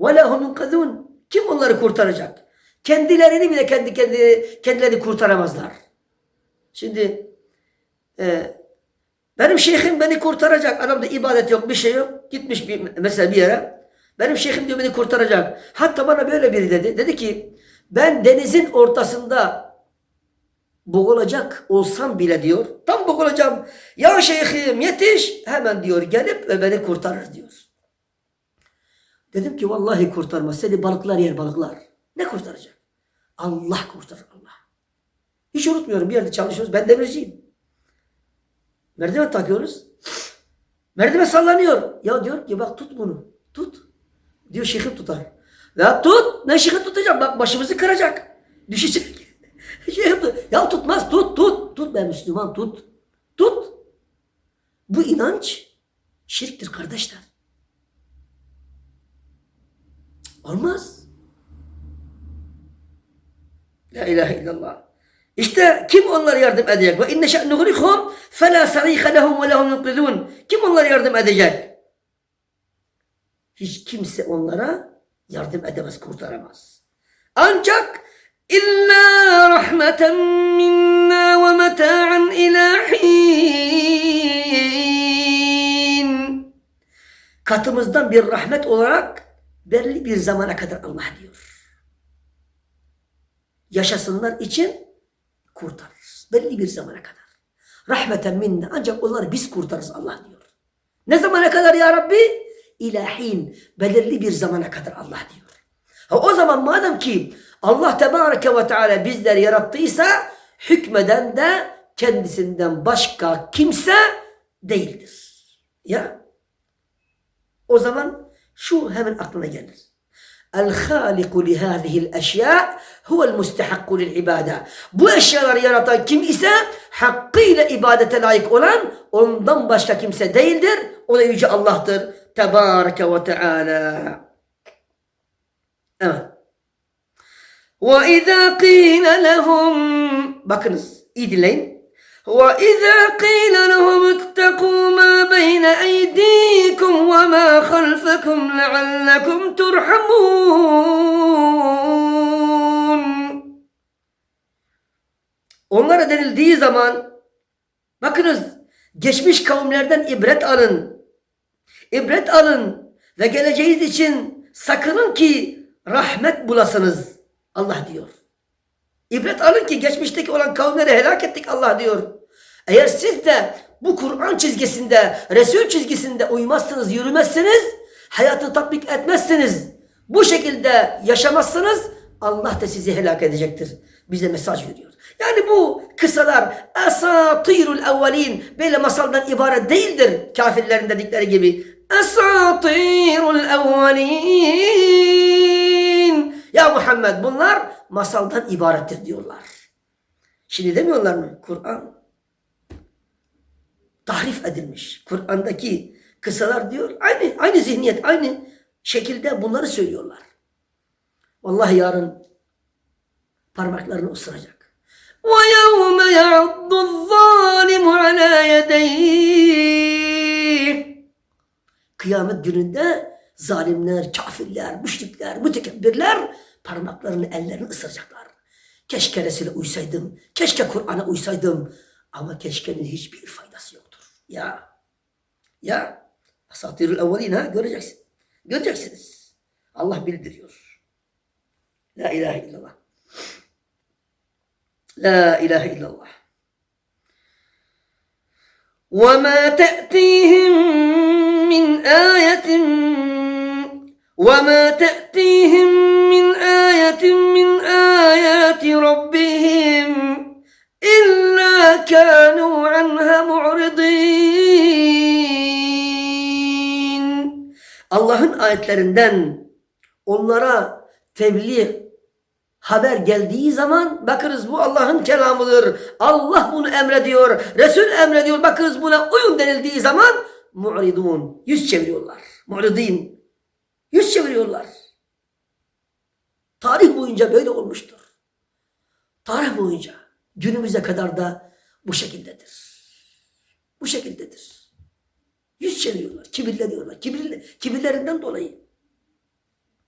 Ve lehumun kazun. Kim onları kurtaracak? Kendilerini bile kendi kendi kendileri kurtaramazlar. Şimdi e, benim şeyhim beni kurtaracak. Adamda ibadet yok, bir şey yok. Gitmiş bir mesela bir yere. Benim şeyhim diyor beni kurtaracak. Hatta bana böyle biri dedi. Dedi ki ben denizin ortasında boğulacak olsam bile diyor. Tam boğulacağım. Ya şeyhim yetiş. Hemen diyor gelip ve beni kurtarır diyor. Dedim ki vallahi kurtarmaz. Seni balıklar yer balıklar. Ne kurtaracak? Allah kurtarır Allah. Hiç unutmuyorum bir yerde çalışıyoruz. Ben demirciyim. Merdiven takıyoruz. Merdiven sallanıyor. Ya diyor ki bak tut bunu. Tut. Diyor şeyhim tutar. Ya tut. Ne şeyhim tutacağım? Bak başımızı kıracak. Düşecek. Ya tutmaz. Tut tut. Tut ben Müslüman tut. Tut. Bu inanç şirktir kardeşler. Olmaz. La ilahe illallah. İşte kim onlara yardım edecek? Ve inne şe'nu gurihum fela sarika lehum ve lehum yunqizun. Kim onlara yardım edecek? Hiç kimse onlara yardım edemez, kurtaramaz. Ancak illa rahmeten minna ve meta'an ilahin. Katımızdan bir rahmet olarak belli bir zamana kadar Allah diyor. Yaşasınlar için kurtarırız. Belli bir zamana kadar. Rahmeten minna. Ancak onları biz kurtarırız Allah diyor. Ne zamana kadar ya Rabbi? İlahin. Belirli bir zamana kadar Allah diyor. Ha, o zaman madem ki Allah Tebareke ve Teala bizleri yarattıysa hükmeden de kendisinden başka kimse değildir. Ya. O zaman شو هذا أقلنا جلس الخالق لهذه الأشياء هو المستحق للعبادة. بو الشرار يرى كم إسا حقيل إبادة لايك أولان انضم باشا كم سديلدر ولا يجي الله در تبارك وتعالى. أما. وإذا قيل لهم بكنس إيدلين وإذا قيل لهم اتقوا ما بين وَمَا خَلْفَكُمْ لَعَلَّكُمْ تُرْحَمُونَ Onlara denildiği zaman bakınız geçmiş kavimlerden ibret alın. İbret alın ve geleceğiniz için sakının ki rahmet bulasınız. Allah diyor. İbret alın ki geçmişteki olan kavimleri helak ettik Allah diyor. Eğer siz de bu Kur'an çizgisinde, Resul çizgisinde uymazsınız, yürümezsiniz, hayatı tatbik etmezsiniz, bu şekilde yaşamazsınız, Allah da sizi helak edecektir. Bize mesaj veriyor. Yani bu kısalar esatirul evvelin böyle masaldan ibaret değildir kafirlerin dedikleri gibi. Esatirul evvelin. Ya Muhammed bunlar masaldan ibarettir diyorlar. Şimdi demiyorlar mı? Kur'an tahrif edilmiş. Kur'an'daki kısalar diyor aynı aynı zihniyet, aynı şekilde bunları söylüyorlar. Vallahi yarın parmaklarını ısıracak. وَيَوْمَ يَعُضُّ الظَّالِمُ عَلَى يَدَيْهِ Kıyamet gününde zalimler, kafirler, müşrikler, mütekebbirler parmaklarını, ellerini ısıracaklar. Keşke Resul'e uysaydım, keşke Kur'an'a uysaydım ama keşkenin hiçbir faydası yoktur. Ya, ya, asatirul evvelin ha göreceksin. Göreceksiniz. Allah bildiriyor. La ilahe illallah. La ilahe illallah. وما تأتيهم من آية وما تأتيهم Allah'ın ayetlerinden onlara tebliğ haber geldiği zaman bakırız bu Allah'ın kelamıdır. Allah bunu emrediyor. Resul emrediyor. Bakırız buna uyun denildiği zaman mu'ridun. Yüz çeviriyorlar. Mu'ridin. Yüz çeviriyorlar. Tarih boyunca böyle olmuştur. Tarih boyunca günümüze kadar da bu şekildedir. Bu şekildedir. Yüz çeviriyorlar. Kibirleniyorlar. Kibirli, kibirlerinden dolayı.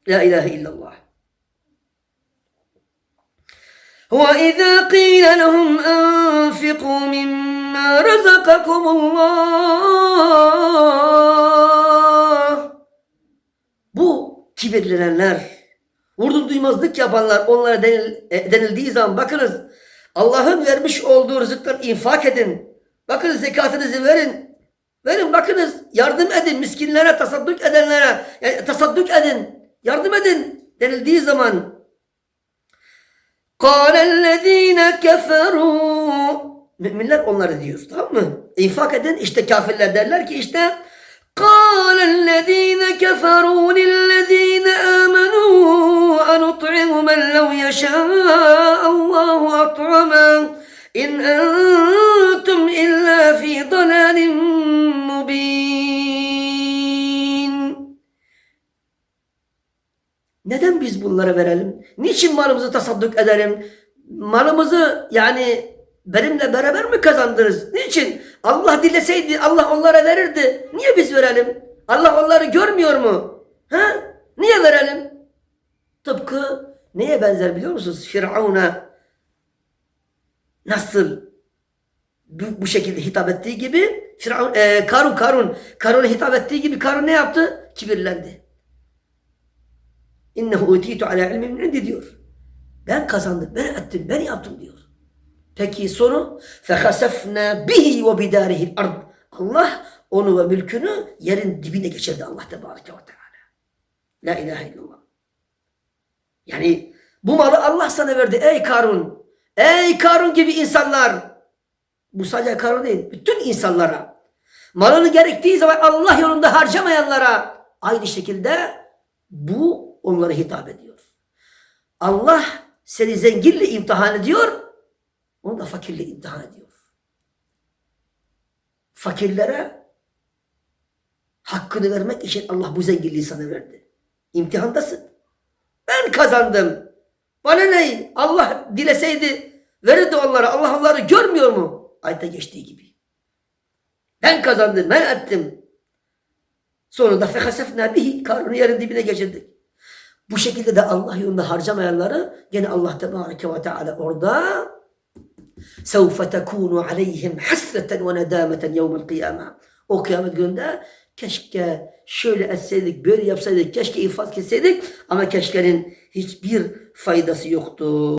La ilahe illallah. وإذا قيل لهم أنفقوا مما رزقكم الله Bu kibirlenenler, vurdum duymazlık yapanlar onlara denil, e, denildiği zaman bakınız Allah'ın vermiş olduğu rızıktan infak edin. Bakın zekatınızı verin. Verin bakınız yardım edin miskinlere tasadduk edenlere yani tasadduk edin yardım edin denildiği zaman قَالَ الَّذ۪ينَ كَفَرُوا Müminler onları diyor tamam mı? İnfak edin işte kafirler derler ki işte قَالَ الَّذ۪ينَ كَفَرُوا لِلَّذ۪ينَ آمَنُوا أَنُطْعِمُ مَنْ لَوْ يَشَاءَ اللّٰهُ أَطْعَمًا اِنْ أَنْتُمْ bunlara verelim? Niçin malımızı tasadduk edelim? Malımızı yani benimle beraber mi kazandınız? Niçin? Allah dileseydi Allah onlara verirdi. Niye biz verelim? Allah onları görmüyor mu? Ha? Niye verelim? Tıpkı neye benzer biliyor musunuz? Firavun'a nasıl bu, bu şekilde hitap ettiği gibi Firavun, e, Karun Karun Karun'a hitap ettiği gibi Karun ne yaptı? Kibirlendi. İnnehu utitu ala ilmin min indi diyor. Ben kazandım, ben ettim, ben yaptım diyor. Peki sonu fehasefna bihi ve bidarihi ard. Allah onu ve mülkünü yerin dibine geçirdi Allah tebareke ve teala. La ilahe illallah. Yani bu malı Allah sana verdi ey Karun. Ey Karun gibi insanlar. Bu sadece Karun değil. Bütün insanlara. Malını gerektiği zaman Allah yolunda harcamayanlara aynı şekilde bu onlara hitap ediyor. Allah seni zenginle imtihan ediyor. Onu da fakirle imtihan ediyor. Fakirlere hakkını vermek için Allah bu zenginliği sana verdi. İmtihandasın. Ben kazandım. Bana ne? Allah dileseydi verirdi onlara. Allah onları görmüyor mu? Ayette geçtiği gibi. Ben kazandım, ben ettim. Sonra da fehasefna bihi karnını yerin dibine geçirdik. Bu şekilde de Allah yolunda harcamayanları gene Allah Tebareke ve Teala orada سَوْفَ تَكُونُ عَلَيْهِمْ حَسْرَةً وَنَدَامَةً يَوْمَ الْقِيَامَةِ O kıyamet gününde keşke şöyle etseydik, böyle yapsaydık, keşke infaz kesseydik ama keşkenin hiçbir faydası yoktu.